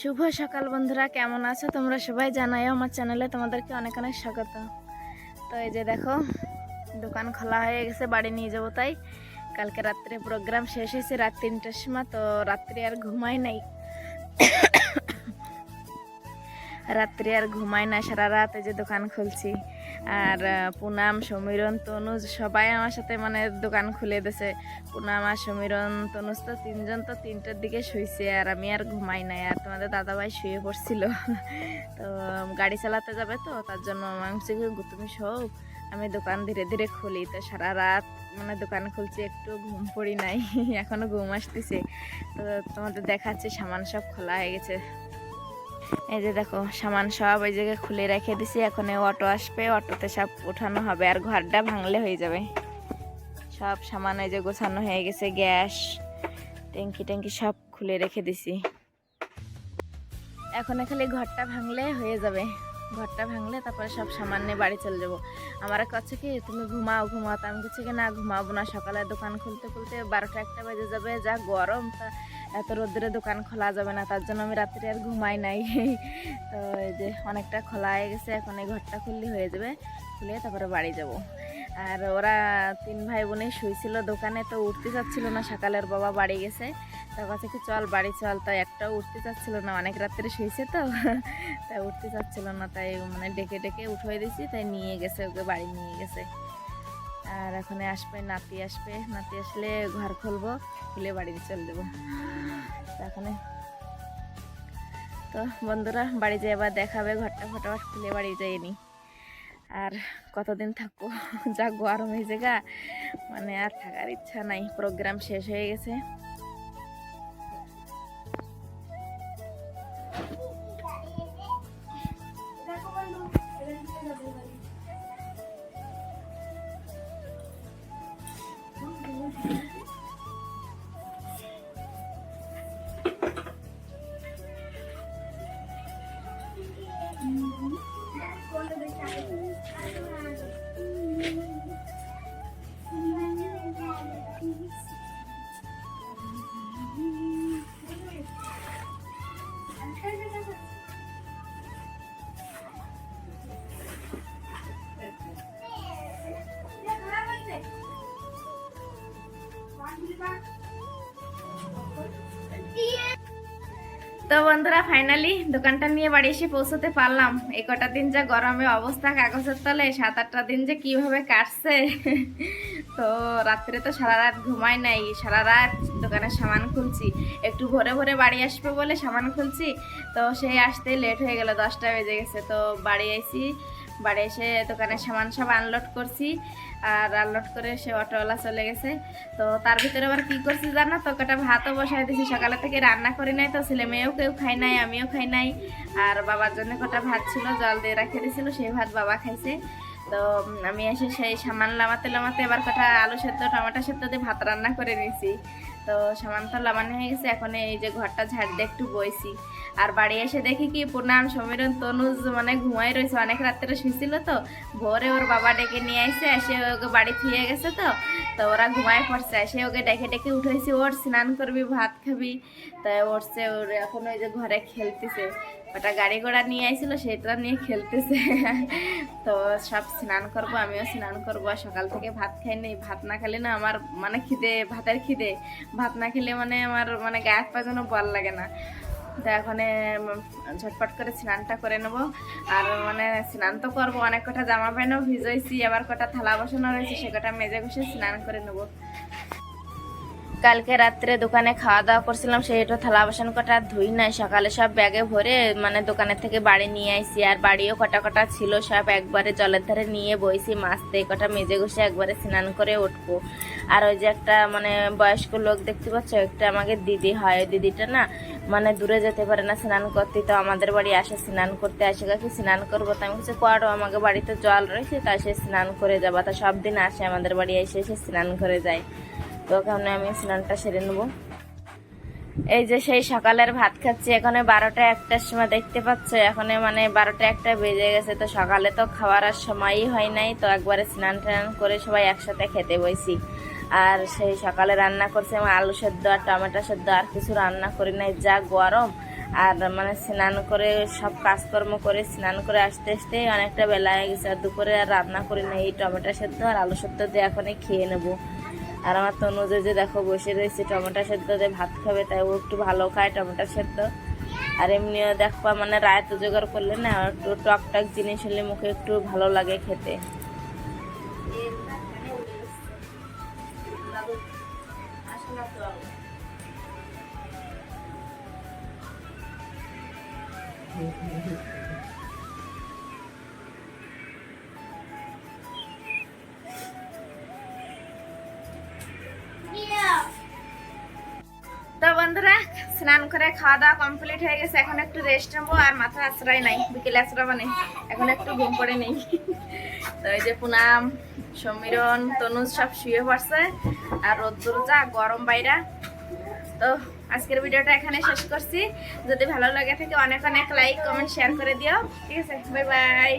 শুভ সকাল বন্ধুরা, কেমন আছো তোমরা সবাই জানাই আমার চ্যানেলে তোমাদেরকে অনেক অনেক স্বাগত। তো এই যে দেখো, দোকান খোলা হয়ে গেছে, বাড়ি নিয়ে যাব তাই। কালকে রাত্রে প্রোগ্রাম শেষ হয়েছে রাত তিনটার সময়, তো রাত্রে আর ঘুমাই নাই। রাত্রে আর ঘুমাই না সারা রাত যে দোকান খুলছি। আর পুনাম সমীরন তনুজ সবাই আমার সাথে মানে দোকান খুলে দিছে পুনাম আর সমীরন তনুজ তো তিনজন তো তিনটার দিকে শুইছে আর আমি আর ঘুমাই নাই। আর তোমাদের দাদাভাই শুয়ে পড়ছিল। তো গাড়ি চালাতে যাবে তো তার জন্য কি, তুমি শোও আমি দোকান ধীরে ধীরে খুলি। তো সারা রাত মানে দোকান খুলছি একটু ঘুম পড়ি নাই এখনও ঘুম আসতেছে। তো তোমাদের দেখাচ্ছে সামান সব খোলা হয়ে গেছে। এই যে দেখো, সামান সব ওই জায়গায় খুলে রেখে দিছি, এখন অটো আসবে, অটোতে সব ওঠানো হবে আর ঘরটা ভাঙলে হয়ে যাবে। সব সামান এই যে গোছানো হয়ে গেছে, গ্যাস, ট্যাঙ্কি ট্যাঙ্কি সব খুলে রেখে দিছি। এখন খালি ঘরটা ভাঙলে হয়ে যাবে। ঘরটা ভাঙলে তারপরে সব সামান নিয়ে বাড়ি চলে যাব। আমার কাছে কি, তুমি ঘুমাও ঘুমাও। তো আমি কিছু কি, না, ঘুমাবো না। সকালে দোকান খুলতে খুলতে বারোটা একটা বাজে যাবে, যা গরম, তা এত রোদ্রে দোকান খোলা যাবে না, তার জন্য আমি রাত্রে আর ঘুমাই নাই। তো এই যে অনেকটা খোলা হয়ে গেছে, এখন এই ঘরটা খুললে হয়ে যাবে, খুলে তারপরে বাড়ি যাব। আর ওরা তিন ভাই বোনে শুয়েছিল দোকানে, তো উঠতে চাচ্ছিল না, সকালের বাবা বাড়ি গেছে। তার কাছে কি, চল বাড়ি চল তাই একটাও উঠতে চাচ্ছিল না, অনেক রাত্রে শুয়েছে তো। তাই উঠতে চাচ্ছিল না, তাই মানে ডেকে ডেকে উঠিয়ে দিয়েছি, তাই নিয়ে গেছে, ওকে বাড়ি নিয়ে গেছে। আর এখন আসবে, নাতি আসবে। নাতি আসলে ঘর খুলবো, খুলে বাড়িতে চলে দেবো এখানে তো বন্ধুরা, বাড়ি যাই এবার দেখাবে ঘরটা ফটাফট খুলে বাড়ি যাইনি। আর কতদিন থাকব? যা গরম হয়েছে গা মানে আর থাকার ইচ্ছা নাই। প্রোগ্রাম শেষ হয়ে গেছে। তো বন্ধুরা ফাইনালি দোকানটা নিয়ে বাড়ি এসে পৌঁছতে পারলাম। এই কটা দিন যা গরমে অবস্থা, কাগজের তলে, সাত আটটা দিন যে কীভাবে কাটছে। তো রাত্রে তো সারা রাত ঘুমাই নাই, সারা রাত দোকানের সামান খুলছি। একটু ভোরে ভোরে বাড়ি আসবে বলে সামান খুলছি। তো সেই আসতে লেট হয়ে গেল, দশটা বেজে গেছে। তো বাড়ি আইসি বাড়ি এসে দোকানের সামান সব আনলোড করছি, আর আনলোড করে সে অটোওয়ালা চলে গেছে। তো তার ভিতরে আবার কি করছি জানো? তো কটা ভাতও বসাই দিয়েছি সকালে থেকে রান্না করি নাই তো, ছেলে মেয়েও কেউ খাই নাই, আমিও খাই নাই। আর বাবার জন্য কটা ভাত ছিল, জল দিয়ে রাখে দিয়েছিল সেই ভাত বাবা খাইছে। তো আমি এসে সেই সামান লামাতে লামাতে এবার কটা আলু সেদ্ধ, টমেটো সেদ্ধ দিয়ে ভাত রান্না করে নিয়েছি তো সামান তো হয়ে গেছে, এখন এই যে ঘরটা ঝাড় দিয়ে একটু বইছি। আর বাড়ি এসে দেখি কি পুনাম সমীরন তনুজ মানে ঘুমাই রয়েছে, অনেক রাত্রে শুয়েছিল তো। ভোরে ওর বাবা ডেকে নিয়ে আসছে এসে ওকে বাড়ি ফিরে গেছে তো। তো ওরা ঘুমায় পড়ছে, এসে ওকে ডেকে ডেকে উঠেছি ওর স্নান করবি, ভাত খাবি। তাই উঠছে ওর এখন ওই যে ঘরে খেলতেছে। ওটা গাড়ি ঘোড়া নিয়ে আইছিল সেটা নিয়ে খেলতেছে। তো সব স্নান করব, আমিও স্নান করব সকাল থেকে ভাত খাই নেই ভাত না খেলে না আমার মানে খিদে, ভাতের খিদে। ভাত না খেলে মানে আমার মানে গায়ে হাত পা যেন বল লাগে না। তো এখন ঝটপট করে স্নানটা করে নেব। আর মানে স্নান তো করব, অনেক কটা জামা প্যান্টও ভিজাইছি, আবার কটা থালা বসানো রয়েছে, সে কটা মেজে ঘষে স্নান করে নেব। কালকে রাত্রে দোকানে খাওয়া দাওয়া করছিলাম সেইটা থালা বাসন কটা ধুই নাই। সকালে সব ব্যাগে ভরে মানে দোকানের থেকে বাড়ি নিয়ে আইছি, আর বাড়িও কটা কটা ছিল, সব একবারে জলের ধারে নিয়ে বইছি মাছতে কটা মেজে ঘষে একবারে স্নান করে উঠবো। আর ওই যে একটা মানে বয়স্ক লোক দেখতে পাচ্ছ, একটা আমাকে দিদি হয়, ওই দিদিটা না মানে দূরে যেতে পারে না স্নান করতে, তো আমাদের বাড়ি আসে স্নান করতে, আসে কাকি স্নান করব, তো আমি কিছু করো আমাকে বাড়িতে জল রয়েছে তাই সে স্নান করে যাবা। তা সব দিন আসে আমাদের বাড়ি এসে এসে স্নান করে যায়। তো ওখানে আমি স্নানটা সেরে নেব? এই যে সেই সকালের ভাত খাচ্ছি, এখন বারোটা একটার সময় দেখতে পাচ্ছ, এখন মানে বারোটা একটা বেজে গেছে, তো সকালে তো খাওয়ার আর সময়ই হয় নাই, তো একবারে স্নান টান করে সবাই একসাথে খেতে বইছি। আর সেই সকালে রান্না করছি আমি আলু সেদ্ধ আর টমেটো সেদ্ধ, আর কিছু রান্না করি নাই, যা গরম। আর মানে স্নান করে, সব কাজকর্ম করে, স্নান করে আসতে আসতে অনেকটা বেলা হয়ে গেছে, আর দুপুরে আর রান্না করি না এই টমেটো সেদ্ধ আর আলু সেদ্ধ দিয়ে এখনই খেয়ে নেব। আর আমার তনুজে যে দেখো বসে রয়েছে, টমেটো সেদ্ধ দিয়ে ভাত খাবে, তাই ও একটু ভালো খায় টমেটো সেদ্ধ। আর এমনিও দেখবা মানে রায়তো জোগাড় করলে না একটু টক টক জিনিস হলে মুখে একটু ভালো লাগে খেতে। তো বন্ধুরা, স্নান করে খাওয়া দাওয়া কমপ্লিট হয়ে গেছে। এখন একটু রেস্ট নেব আর মাথা আশ্রয় নাই। বিকেলে আশ্রয় মানে এখন একটু ঘুম পড়ে নেই। তো এই যে পুনাম, সমীরণ, তনুজ সব শুয়ে পড়ছে। আর রোদ্দুর যা গরম বাইরা। তো আজকের ভিডিওটা এখানে শেষ করছি। যদি ভালো লাগে থাকে অনেক অনেক লাইক কমেন্ট শেয়ার করে দিও। ঠিক আছে? Bye bye